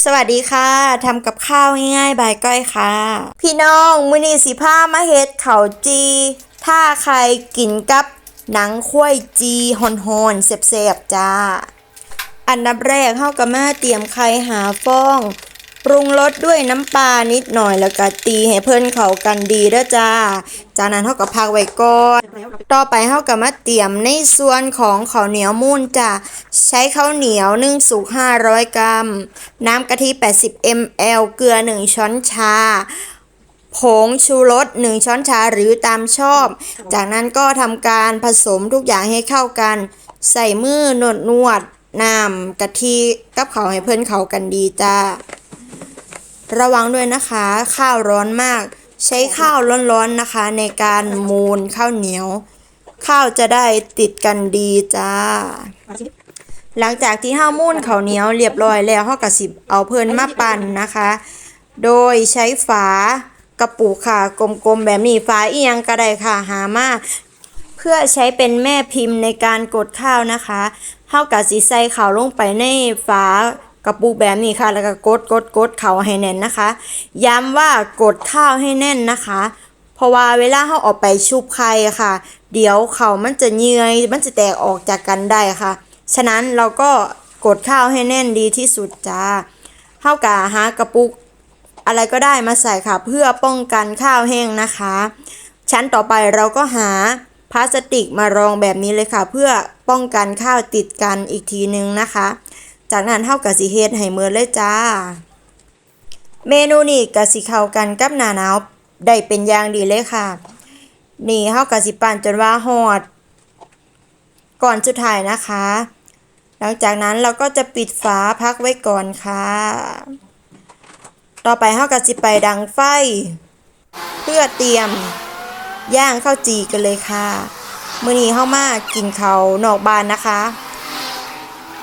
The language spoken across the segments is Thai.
สวัสดีค่ะ ทำกับข้าวง่ายๆ บายก้อยค่ะ พี่น้องมือนีสิผ้ามาเฮ็ดเข่าจี ถ้าใครกินกับหนังข้วยจีหอนๆแซ่บๆจ้า อันดับแรกเฮาก็มาเตรียมไข่หาฟอง ปรุงรสด้วยน้ำปลานิดหน่อยแล้วก็ตีให้เพิ่นเข้ากันดีเด้อจ้า จากนั้นเฮาก็พักไว้ก่อน ต่อไปเฮาก็มาเตรียมในส่วนของข้าวเหนียวมูนจ้ะใช้ข้าวเหนียวนึ่งสุก500 กรัม น้ำกะทิ 80 ml เกลือ 1 ช้อนชาผงชูรส1 ช้อนชาหรือตามชอบ จากนั้นก็ทำการผสมทุกอย่างให้เข้ากัน ใส่มือนวดนวดๆน้ำกะทิกับเขาให้เพิ่นเขากันดีจ้า ระวังด้วยนะคะ ข้าวร้อนมาก ใช้ข้าวร้อนๆนะคะ ในการมูนข้าวเหนียว ข้าวจะได้ติดกันดีจ้า หลังจากที่ห้ามูนข้าวเหนียวเรียบร้อยแล้วเฮาก็สิเอาเพลินมาปั่นนะคะ โดยใช้ฝากระปุกค่ะกลมๆแบบนี้ฝาเอียงก็ได้ค่ะหามาเพื่อใช้เป็นแม่พิมพ์ในการกดข้าวนะคะเฮากับสิใส่ข้าวลงไปในฝา กระปุกแบบนี้ค่ะ แล้วก็กดกดกดเข้าให้แน่นนะคะ ย้ำว่ากดข้าวให้แน่นนะคะ เพราะว่าเวลาเฮาออกไปชุบไข่ค่ะ เดี๋ยวเข่ามันจะเยื่อยมันจะแตกออกจากกันได้ค่ะ ฉะนั้นเราก็กดข้าวให้แน่นดีที่สุดจ้าเฮากะหากระปุกอะไรก็ได้มาใส่ค่ะ เพื่อป้องกันข้าวแห้งนะคะ ชั้นต่อไปเราก็หาพลาสติกมารองแบบนี้เลยค่ะ เพื่อป้องกันข้าวติดกันอีกทีนึงนะคะ จากนั้นเท่ากับสีเฮ็ดให้เมือเลยจ้า เมนูนี้กับสีเข้ากันกับหน้าหนาวได้เป็นอย่างดีเลยค่ะ นี่เท่ากับสิปั่นจนว่าฮอด ก่อนสุดท้ายนะคะ หลังจากนั้นเราก็จะปิดฝาพักไว้ก่อนค่ะ ต่อไปเฮาก็สิไปดังไฟ เพื่อเตรียมย่างข้าวจีกันเลยค่ะมื้อนี้เฮามากินเขาวนอกบ้านนะคะ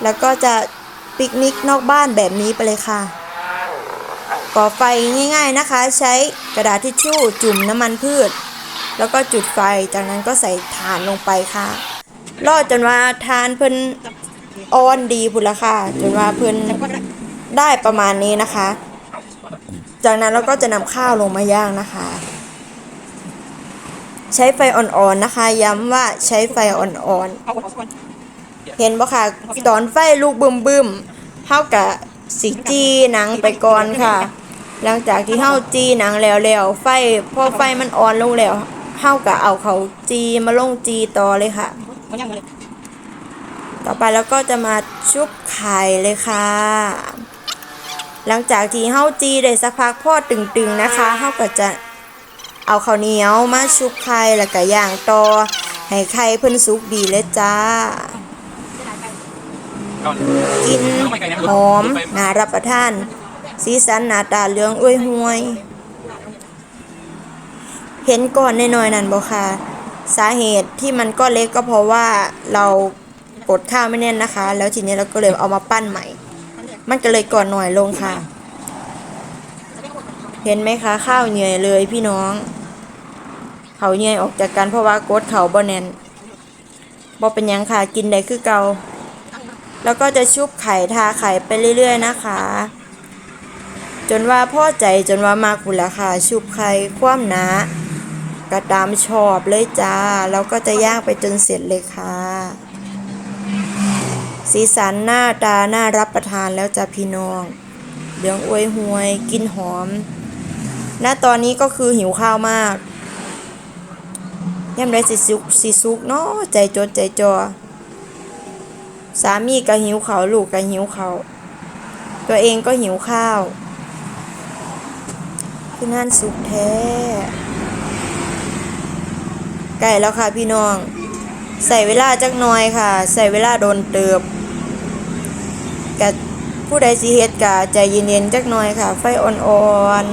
แล้วก็จะ ปิกนิกนอกบ้านแบบนี้ไปเลยค่ะก่อไฟง่ายๆนะคะ ใช้กระดาษทิชชู่จุ่มน้ำมันพืช แล้วก็จุดไฟจากนั้นก็ใส่ถ่านลงไปค่ะรอดจนว่าทานเพิ่นอ่อนดีพุ่นละค่ะ จนว่าเพิ่นได้ประมาณนี้นะคะ จากนั้นเราก็จะนำข้าวลงมาย่างนะคะ ใช้ไฟอ่อนๆนะคะ ย้ำว่าใช้ไฟอ่อนๆ เห็นบ่ค่ะ ตอนไฟลูกบึมๆเฮากะสิจีหนังไปก่อนค่ะ หลังจากที่เฮาจีหนังแล้วแล้วไฟพอไฟมันอ่อนลงแล้วเฮากะเอาเขาจีมาลงจีต่อเลยค่ะ ต่อไปแล้วก็จะมาชุบไข่เลยค่ะ หลังจากที่เฮาจีได้สักพักพอตึงๆนะคะเฮาก็จะเอาข้าวเหนียวมาชุบไข่แล้วก็ย่างต่อให้ไข่เพิ่นสุกดีเลยจ้า กินหอมน่ารับประทาน สีสันหน้าตาเหลืองอวยหวย เห็นก่อนน้อยๆนั่นบ่ค่ะ สาเหตุที่มันก็เล็กก็เพราะว่าเรากดข้าวไม่แน่นนะคะ แล้วทีนี้เราก็เลยเอามาปั้นใหม่ มันก็เลยก่อนหน่อยลงค่ะ เห็นไหมคะข้าวเหนื่อยเลยพี่น้อง เขาเหนื่อยออกจากกันเพราะว่ากดเขาบ่แน่นบ่เป็นยังค่ะกินได้คือเก่า แล้วก็จะชุบไข่ทาไข่ไปเรื่อย ๆ นะคะ จนว่าพ่อใจจนว่ามากคุนละค่ะ ชุบไข่คว่ำหนะกระตามชอบเลยจ้า แล้วก็จะย่างไปจนเสร็จเลยค่ะ สีสันหน้าตาน่ารับประทานแล้วจ้าพี่น้องเหลืองอวยหวย กินหอม ณ ตอนนี้ก็คือหิวข้าวมากย่ำไรสิซุกสิซุกเนาะใจจดใจจอ สามีก็หิวเขาลูกก็หิวเขา ตัวเองก็หิวข้าวคืองานสุกแท้ไก่แล้วค่ะพี่น้อง ใส่เวลาจักน่อยค่ะ ใส่เวลาโดนเติบกะผู้ใดสิเฮ็ดกะใจเย็นๆจักน่อยค่ะ ไฟอ่อน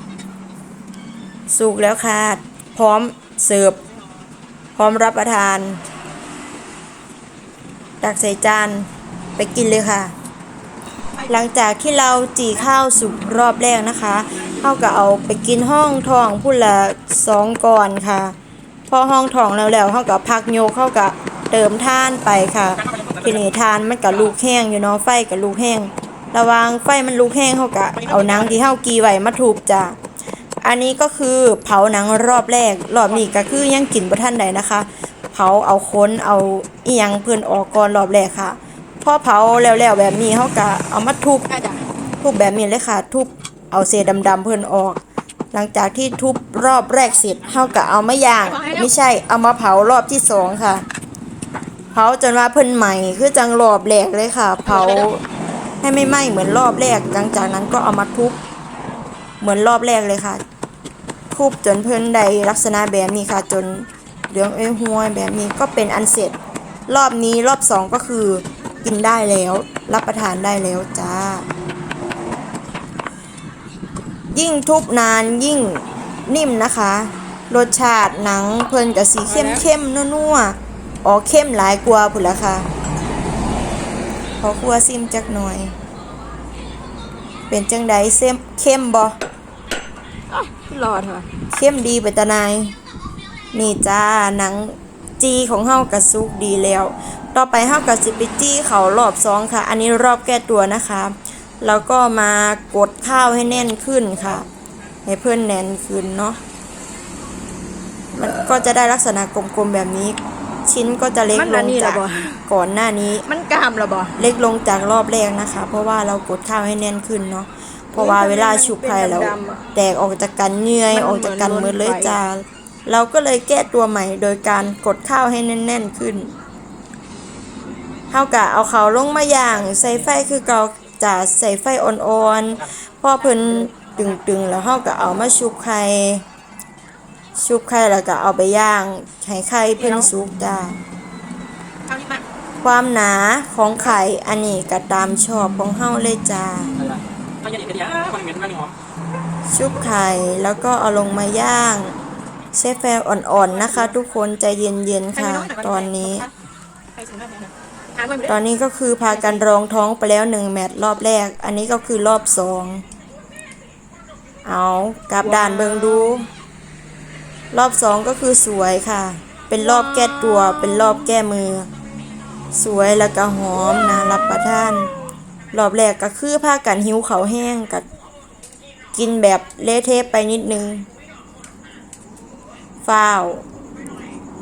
ๆ สุกแล้วค่ะ พร้อมเสิร์ฟ พร้อมรับประทาน ตักใส่จานไปกินเลยค่ะ หลังจากที่เราจีข้าวสุกรอบแรกนะคะเขาก็เอาไปกินห้องทองพูดละสองก่อนค่ะ พอห้องทองแล้วแล้วเขาก็พักโยกเขาก็เติมท่านไปค่ะ ทีนี้ทานมันกับลูกแห้งอยู่เนาะไฟกับลูกแห้ง ระวังไฟมันลุกแห้งเขากะเอานังที่เฮากีไว้มาทุบจ้ะอันนี้ก็คือเผาหนังรอบแรก รอบนี้ก็คือยังกินบ่ทันใดนะคะ เผาเอาค้นเอาเอียงเพิ่อนออกก่อนรอบแรกค่ะพอเผาแล้วๆแบบนี้เฮาก็เอามาทุบได้จ้ะทุบแบบนี้เลยค่ะ ทุบเอาเศษดำๆเพิ่อนออก หลังจากที่ทุบรอบแรกเสร็จเฮาก็เอามาย่าง ไม่ใช่เอามาเผารอบที่สองค่ะ เผาจนว่าเพิ่นใหม่คือจังรอบแรกเลยค่ะ เผาให้ไม่ไหม้เหมือนรอบแรกหลังจากนั้นก็เอามาทุบเหมือนรอบแรกเลยค่ะทุบจนเพิ่นได้ลักษณะแบบนี้ค่ะจน เหลืองเอ้ยห้วยแบบนี้ก็เป็นอันเสร็จ รอบนี้รอบสองก็คือกินได้แล้ว รับประทานได้แล้วจ้า ยิ่งทุบนานยิ่งนิ่มนะคะ รสชาติหนังเพิ่นกับสีเข้มเข้มๆนัวๆอ๋อเข้มหลายกว่าพุ่นละค่ะขอครัวซิมจักหน่อย เป็นจังไดเซมเข้มบ่รอดค่ะเข้มดีไปตะนาย นี่จ้าหนังจีของเฮากระซุกดีแล้ว ต่อไปเฮากระสิไปจี้เขารอบสองค่ะ อันนี้รอบแก้ตัวนะคะ แล้วก็มากดข้าวให้แน่นขึ้นค่ะ ให้เพื่อนแน่นขึ้นเนาะมันก็จะได้ลักษณะกลมๆแบบนี้ ชิ้นก็จะเล็กมันลอันงนี้เหรอจากบ่ก่อนหน้านี้ มันกามเหรอบ่เล็กลงจากรอบแรกนะคะ เพราะว่าเรากดข้าวให้แน่นขึ้นเนาะเพราะว่าเวลาชุบไข่แล้วเป็นดำๆอะแตกออกจากกันเหนื่อยมันออกจากกันเหมืมือนอเลยไฟจ้า เราก็เลยแก้ตัวใหม่โดยการกดข้าวให้แน่น ๆขึ้นเท่ากับเอาเขาลงมาย่างใส่ไฟคือเกาจะใส่ไฟอ่อนๆพอเพิ่นตึงๆ แล้วเฮาก็เอามาชุบไข่ชุบไข่แล้วก็เอาไปย่างให้ไข่เพิ่นสุกจ้าเอานี่มาความหนาของไข่อันนี้ก็ตามชอบของเฮาเลยจ้าอะไรมันยังอีกกระเดียมันเหม็นมันหอมชุบไข่แล้วก็เอาลงมาย่าง ใช้ไฟอ่อนๆนะคะ ทุกคนใจเย็นๆค่ะ ตอนนี้ไปถึงได้ไหมนะอ่านไว้ไม่ตอนนี้ก็คือพากันรองท้องไปแล้วหนึ่งแมตช์รอบแรก อันนี้ก็คือรอบสองเอากลับด่านเบิงดู รอบสองก็คือสวยค่ะ เป็นรอบแก้ตัว เป็นรอบแก้มือ สวยแล้วก็หอมนะรับประทาน รอบแรกก็คือพากันหิวเขาวแห้งกับกินแบบเละเทะไปนิดนึง ฝ้าว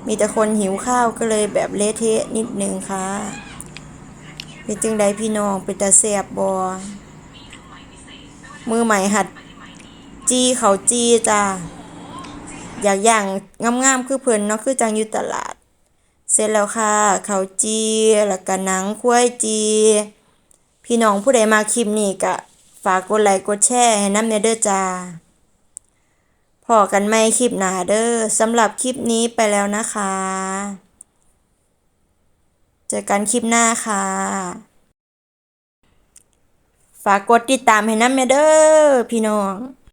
มีแต่คนหิวข้าวก็เลยแบบเละเทะนิดนึงค่ะเป็นจังใดพี่น้องเป็นตาแสบบอมือใหม่หัด จีเขาจีจ้าอยากอย่างงามๆคือเพิ่นเนาะคือจังอยู่ตลาด เสร็จแล้วค่ะ เขาจีแล้วก็หนังควายจี พี่น้องผู้ใดมาคลิปนี้ก็ฝากกดไลค์กดแชร์ให้น้ำเนเด้อจ้า อกันไหมคลิปหนาเด้อสำหรับคลิปนี้ไปแล้วนะคะ เจอกันคลิปหน้าค่ะ ฝากกดติดตามให้น้ำเมเด้อพี่น้อง